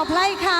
าวไพรค่ะ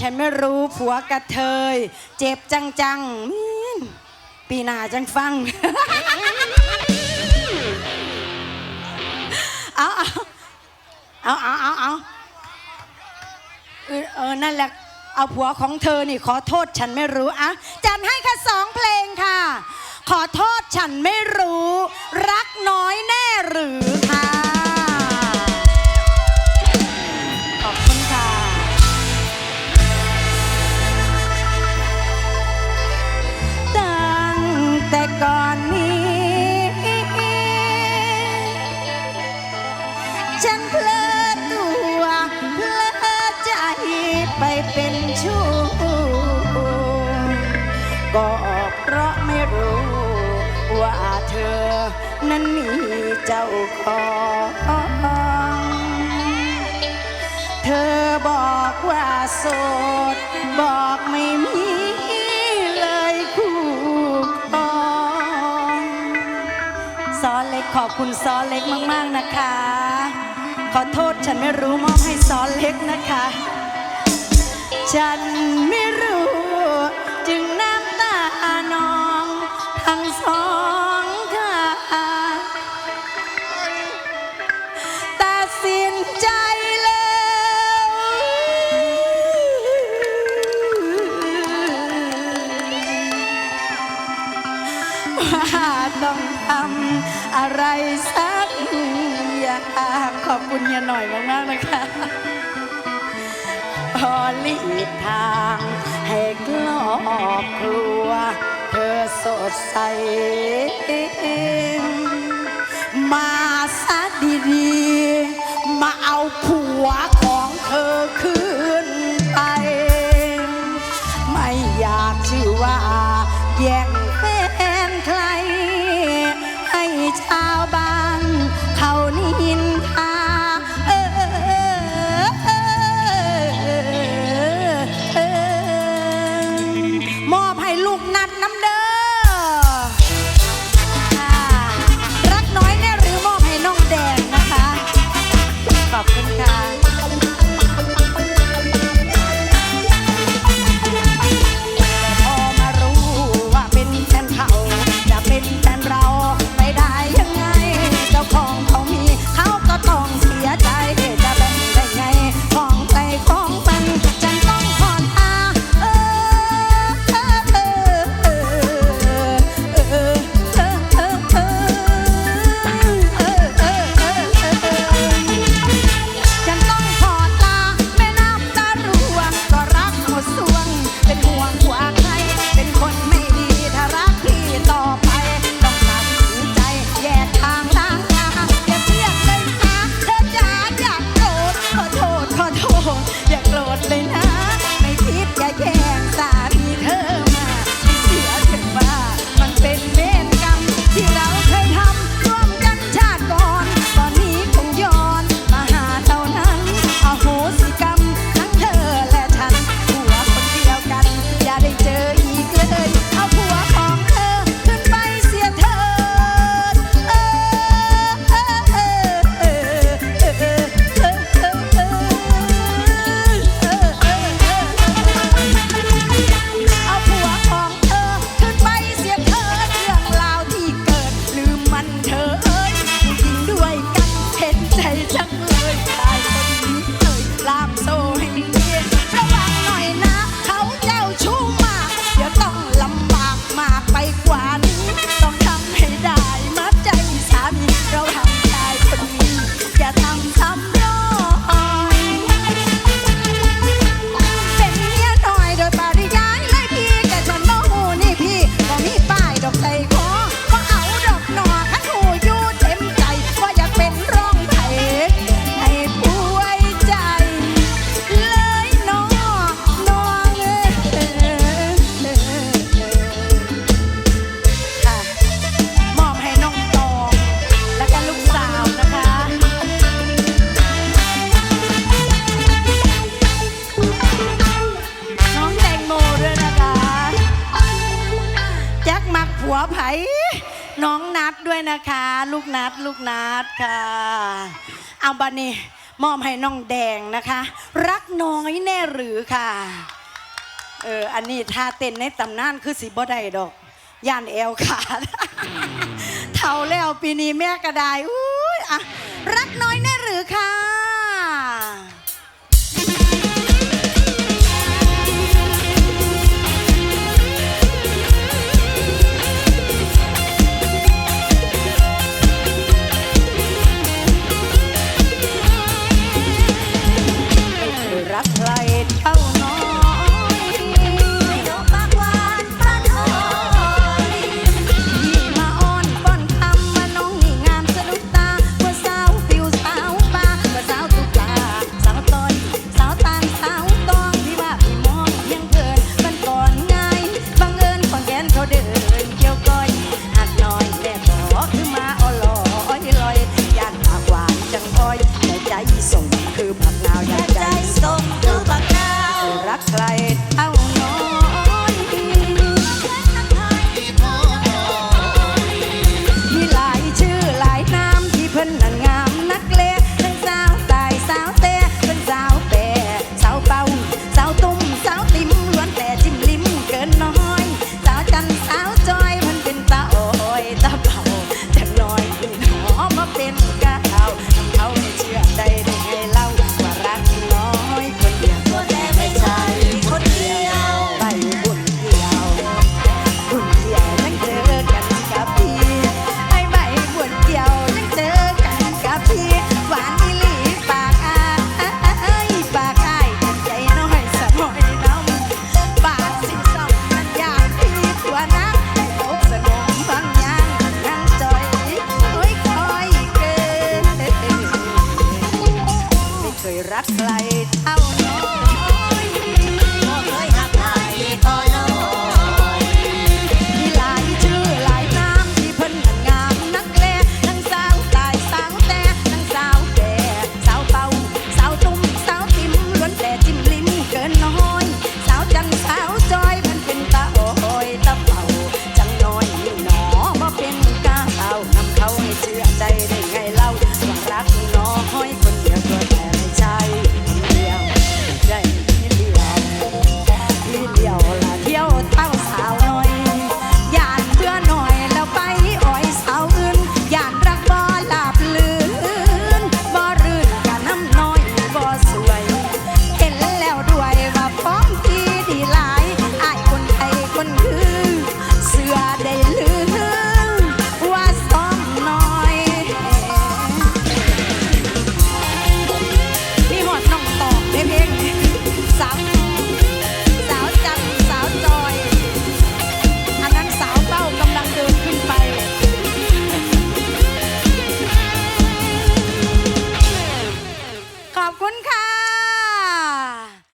ฉันไม่รู้ผัวกระเทย เจ็บจังๆมีนปีนาจังฟังเอาเอาเอาเอาเอาเออเออนั่นแหละ เอาผัวของเธอนี่ขอโทษฉันไม่รู้อะจัดให้ค่ะสองเพลงค่ะ ขอโทษฉันไม่รู้ รักน้อยแน่หรือ เจ้าของเธอบอกว่าโสด บอกไม่มีเลยคู่คองซอเล็กขอบคุณซอเล็กมาก ๆ นะคะ ขอโทษฉันไม่รู้มอบให้ซอเล็กนะคะ ฉันไม่รู้ ขอบคุณเฮียหน่อยมากๆนะคะพอลิดทางให้กลอบครัว เธอสดใส มาซะดีๆ มาเอาผัวของเธอคือ ลูกนัดลูกนัดค่ะเอาบานี่มอบให้น้องแดงนะคะ รักน้อยแน่หรือค่ะเอออันนี้ท่าเต้นในตำนานคือสีบ่ได้ดอกย่านแอลขาดเท่าแล้วปีนี้แม่กระไดอุ้ยอะรักน้อยแน่หรือค่ะ